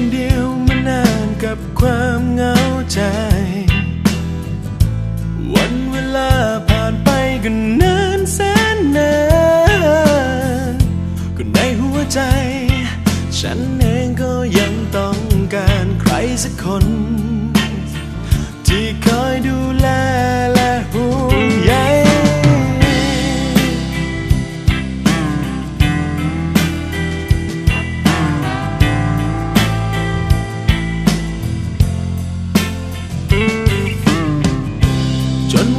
คนเดียวมานานกับความเหงาใจ วันเวลาผ่านไปก็นานแสนนานก็ในหัวใจ ฉันเองก็ยังต้องการใครสักคน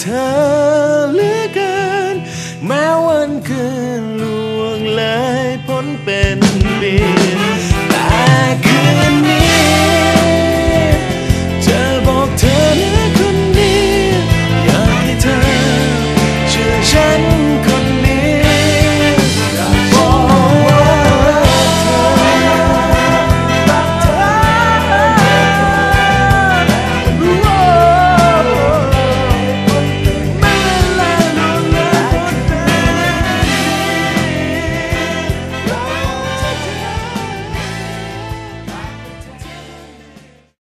เธอเหลือเกิน แม้วันคืนล่วงเลยพ้นเป็นปี